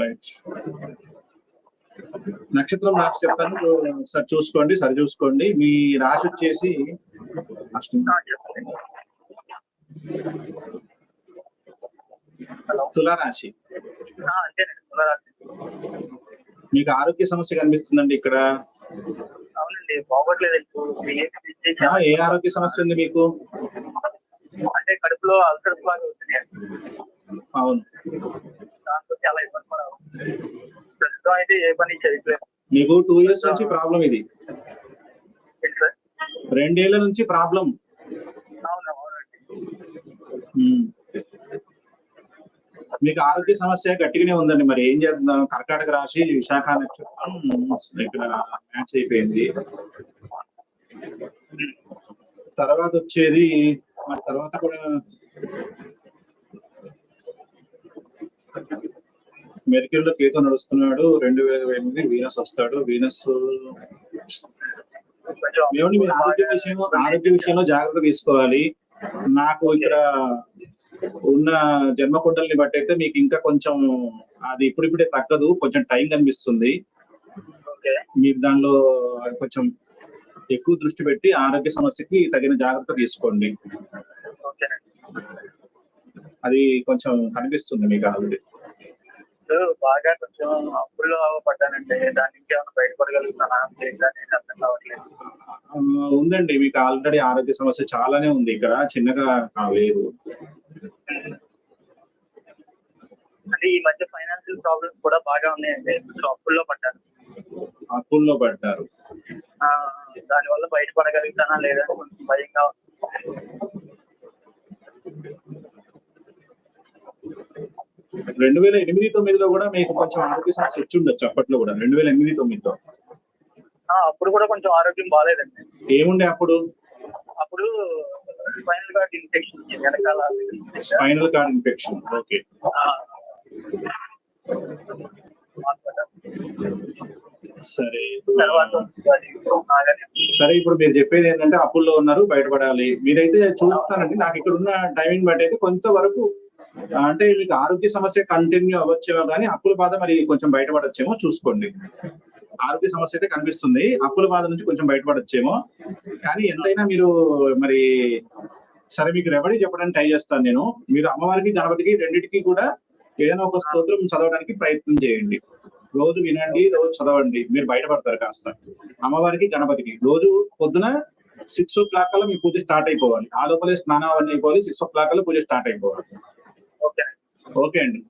Right నక్షత్రం రాశి చెప్తాను. ఒకసారి చూసుకోండి సరి చూసుకోండి. మీ రాశి వచ్చేసి తులారాశి. మీకు ఆరోగ్య సమస్య కనిపిస్తుందండి ఇక్కడ. అవునండి బాగోట్లేదు ఏ ఆరోగ్య సమస్య ఉంది మీకు? అంటే కడుపులో అవుతున్నాయి అవును. ప్రస్తుతం అయితే ఏ పని చేయట్లేదు. మీకు టూ ఇయర్స్ నుంచి ప్రాబ్లం ఇది. రెండేళ్ళ నుంచి ప్రాబ్లం. మీకు ఆరోగ్య సమస్య గట్టిగానే ఉందండి. మరి ఏం చేద్దాం? కర్కాటక రాశి విశాఖ నక్షత్రం ఇక్కడ మ్యాచ్ అయిపోయింది. తర్వాత వచ్చేది మరి తర్వాత కూడా మెరికల్లో కేతు నడుస్తున్నాడు రెండు వేల ఎనిమిది వీనస్ వస్తాడు. వీనస్ ఏమండి మీరు ఆరోగ్య విషయం ఆరోగ్య విషయంలో జాగ్రత్త తీసుకోవాలి. నాకు ఇక్కడ ఉన్న జన్మ కుండల్ని బట్టి అయితే మీకు ఇంకా కొంచెం అది ఇప్పుడిప్పుడే తగ్గదు. కొంచెం టైం కనిపిస్తుంది. మీరు దానిలో కొంచెం ఎక్కువ దృష్టి పెట్టి ఆరోగ్య సమస్యకి తగిన జాగ్రత్త తీసుకోండి. అది కొంచెం కనిపిస్తుంది మీకు ఆల్రెడీ. బాగా కొంచెం అప్పుల్లో పడ్డానంటే దాని నుంచి ఏమైనా బయటపడగలుగుతానా లేదా అనేది అర్థం కావట్లేదు. ఉందండి. మీకు ఆల్రెడీ ఆరోగ్య సమస్య చాలానే ఉంది ఇక్కడ. చిన్నగా కాలేదు. అంటే ఈ మధ్య ఫైనాన్షియల్ ప్రాబ్లమ్స్ కూడా బాగా ఉన్నాయండి. కొంచెం అప్పుల్లో పడ్డాను. అప్పుల్లో పడ్డారు. ఆ, దానివల్ల బయటపడగలుగుతానా లేదా కొంచెం భయంగా ఉంది. రెండు వేల ఎనిమిది తొమ్మిదిలో కూడా మీకు కొంచెం ఆరోగ్య సమస్య వచ్చి ఉండొచ్చు అప్పట్లో కూడా. రెండు వేల ఎనిమిది తొమ్మిదిలో. ఆ, అప్పుడు కూడా కొంచెం ఆరోగ్యం బాగాలేదండి ఏముండే అప్పుడు? అప్పుడు స్పైనల్ కార్డ్ ఇన్ఫెక్షన్ వెనకాల. Spinal cord infection okay. సరే. సరే ఇప్పుడు మీరు చెప్పేది ఏంటంటే అప్పుల్లో ఉన్నారు బయటపడాలి. మీరైతే చూస్తానండి నాకు ఇక్కడ ఉన్న టైమింగ్ బట్టి అయితే కొంతవరకు అంటే మీకు ఆరోగ్య సమస్య కంటిన్యూ అవ్వచ్చేమో కానీ అప్పుల బాధ మరి కొంచెం బయటపడచ్చేమో చూసుకోండి. ఆరోగ్య సమస్య అయితే కనిపిస్తుంది. అప్పుల బాధ నుంచి కొంచెం బయటపడచ్చేమో. కానీ ఎంతైనా మీరు మరి సరే మీకు రెమెడీ చెప్పడానికి ట్రై చేస్తాను నేను. మీరు అమ్మవారికి గణపతికి రెండింటికి కూడా ఏదైనా ఒక స్తోత్రం చదవడానికి ప్రయత్నం చేయండి. రోజు వినండి రోజు చదవండి. మీరు బయటపడతారు కాస్త. అమ్మవారికి గణపతికి. రోజు పొద్దున సిక్స్ ఓ క్లాక్ కల్లా మీ పూజ స్టార్ట్ అయిపోవాలి. ఆ లోపలే స్నానం అవన్నీ అయిపోవాలి. సిక్స్ ఓ క్లాక్ కల్లా పూజ స్టార్ట్ అయిపోవాలి. ఓకే అండి.